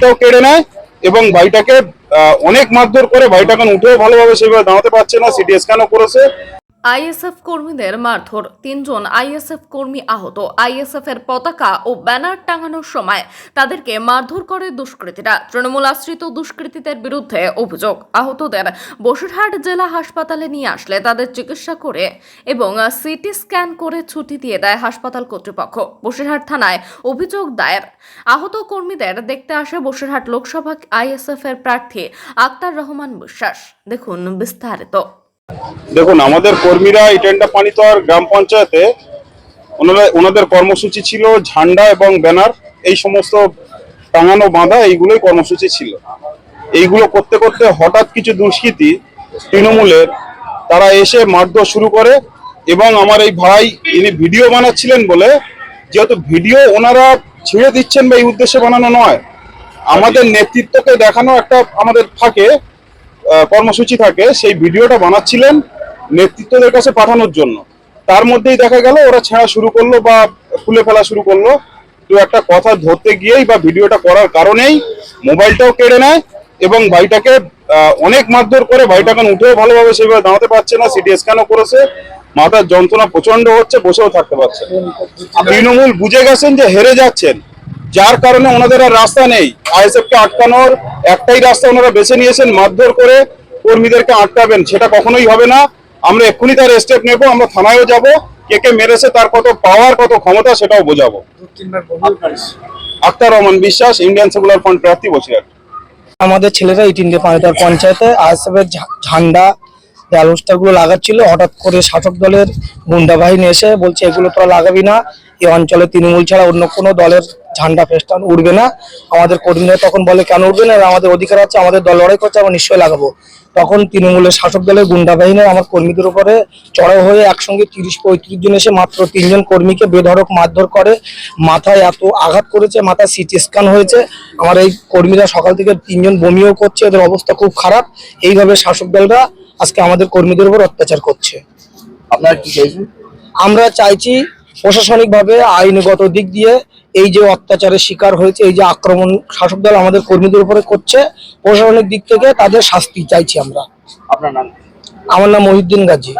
মোবাইলটাও কেড়ে নেয় এবং ভাইটাকে অনেক মারধর করে ভাইটা এখন উঠেও ভালোভাবে সেভাবে দাঁড়াতে পারছে না, সিটি স্ক্যানও করেছে। আইএসএফ কর্মীদের মারধর। তিনজন আইএসএফ কর্মী আহত। আইএসএফ এর পতাকা ও ব্যানার টাঙানোর সময় তাদেরকে মারধর করে দুষ্কৃতীরা। তৃণমূল আশ্রিত দুষ্কৃতীদের বিরুদ্ধে অভিযোগ। আহতদের বসিরহাট জেলা হাসপাতালে নিয়ে আসলে তাদের চিকিৎসা করে এবং সিটি স্ক্যান করে ছুটি দিয়ে দেয় হাসপাতাল কর্তৃপক্ষ। বসিরহাট থানায় অভিযোগ দায়ের। আহত কর্মীদের দেখতে আসে বসিরহাট লোকসভা আইএসএফ এর প্রার্থী আক্তার রহমান বিশ্বাস। দেখুন বিস্তারিত। দেখুন, আমাদের কর্মীরা ইটেন্ডা পানিতর গ্রাম পঞ্চায়েতে ওনারা, ওনাদের কর্মসূচি ছিল ঝান্ডা এবং ব্যানার, এই সমস্ত টাঙানো বাঁধা এইগুলোই কর্মসূচি ছিল। এইগুলো করতে করতে হঠাৎ কিছু দুষ্কৃতী তৃণমূলের, তারা এসে মারধর শুরু করে এবং আমার এই ভাই, ইনি ভিডিও বানাচ্ছিলেন বলে, যেহেতু ভিডিও ওনারা ছেড়ে দিচ্ছেন বা এই উদ্দেশ্যে বানানো নয়, আমাদের নেতৃত্বকে দেখানো একটা আমাদের থাকে কর্মসূচি থাকে, সেই ভিডিওটা বানাচ্ছিলেন নেতৃত্বদের কাছে পাঠানোর জন্য। তার মধ্যেই দেখা গেল, ওরা ছেঁড়া শুরু করল বা খুলে ফেলা শুরু করল। তো একটা কথা ধরতে গিয়েই বা ভিডিওটা করার কারণেই মোবাইলটাও কেড়ে নেয় এবং ভাইটাকে অনেক মারধর করে ভাইটা এখন উঠেও ভালোভাবে সেভাবে দাঁড়াতে পারছে না, সিটি স্ক্যানও করেছে। মাথার যন্ত্রণা প্রচণ্ড হচ্ছে, বসেও থাকতে পারছে। তৃণমূল বুঝে গেছেন যে হেরে যাচ্ছেন। যার কারণে ওনাদের আর রাস্তা নেই। আইএসএফ কে আটকানোর একটাই রাস্তা ওনারা বেছে নিয়েছেন, মারধর করে কর্মীদেরকে আটকাবেন, সেটা কখনোই হবে না। আমরা এক্ষুনি তার স্টেপ নেব, আমরা থানায়ও যাব, কে কে মেরেছে, তার কত পাওয়ার কত ক্ষমতা, সেটাও বোঝাবো। আক্তার রহমান বিশ্বাস ইন্ডিয়ান সেকুলার ফ্রন্ট প্রার্থী বসিরহাট আমাদের ছেলেরা তিনটে পানিতার পঞ্চায়েতে, আইএসএফের ঝান্ডা ব্যালুস্টারগুলো লাগাচ্ছিল, হঠাৎ করে শাসক দলের গুন্ডা বাহিনী এসে বলছে, এগুলো তোরা লাগাবি না এই অঞ্চলে তৃণমূল ছাড়া অন্য কোনো দলের ঝান্ডা ফেস্টান উঠবে না। আমাদের কর্মীরা তখন বলে, কেন উঠবে না? আমাদের অধিকার আছে, আমাদের দল লড়াই করছে, আমরা নিশ্চয়ই লাগাবো। তখন তৃণমূলের শাসক দলের গুন্ডা বাহিনী আমার কর্মীদের উপরে চড়াও হয়ে একসঙ্গে তিরিশ, পঁয়ত্রিশ জন এসে মাত্র তিনজন কর্মীকে বেধড়ক মারধর করে, মাথায় এত আঘাত করেছে, মাথায় সিটি স্ক্যান হয়েছে। আমার এই কর্মীরা সকাল থেকে তিনজন বমিও করছে, এদের অবস্থা খুব খারাপ। এইভাবে শাসক দলরা আজকে আমাদের কর্মীদের উপর অত্যাচার করছে। আপনারা কি চাইছেন? আমরা চাইছি প্রশাসনিকভাবে আইনগত দিক দিয়ে এই যে অত্যাচারের শিকার হয়েছে এই যে আক্রমণ শাসক দল আমাদের কর্মীদের উপরে করছে প্রশাসনিক দিক থেকে তাদের শাস্তি চাইছি আমরা। আপনার নাম আমার নাম মহিউদ্দিন গাজী।